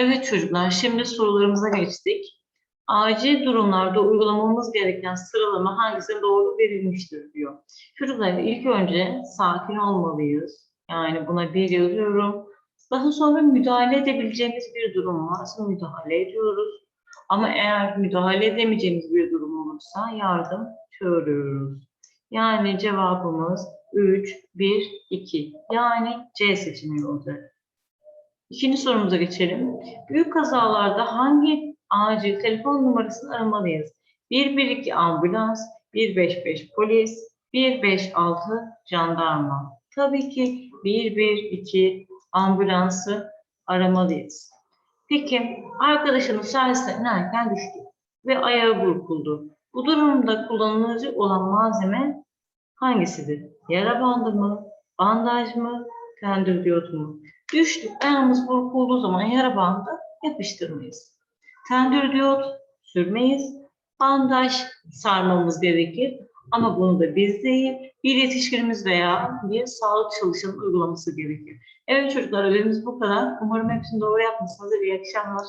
Evet çocuklar, şimdi sorularımıza geçtik. Acil durumlarda uygulamamız gereken sıralama hangisine doğru verilmiştir diyor. Çocuklar ilk önce sakin olmalıyız. Yani buna bir yazıyorum. Daha sonra müdahale edebileceğimiz bir durum varsa müdahale ediyoruz. Ama eğer müdahale edemeyeceğimiz bir durum olursa yardım çağırıyoruz. Yani cevabımız 3, 1, 2. Yani C seçeneği olacak. İkinci sorumuza geçelim. Büyük kazalarda hangi acil telefon numarasını aramalıyız? 112 ambulans, 155 polis, 156 jandarma. Tabii ki 112 ambulansı aramalıyız. Peki arkadaşımız servisten inerken düştü ve ayağı burkuldu. Bu durumda kullanılacak olan malzeme hangisidir? Yara bandı mı? Bandaj mı? Tendür diyot mu? Düştük, ayağımız burkulduğu zaman yara bandı yapıştırmayız. Tendür diyot sürmeyiz. Bandaj sarmamız gerekir. Ama bunu da biz değil, bir yetişkinimiz veya bir sağlık çalışanının uygulaması gerekir. Evet çocuklar ödevimiz bu kadar. Umarım hepsini doğru yapmışsınızdır. İyi akşamlar.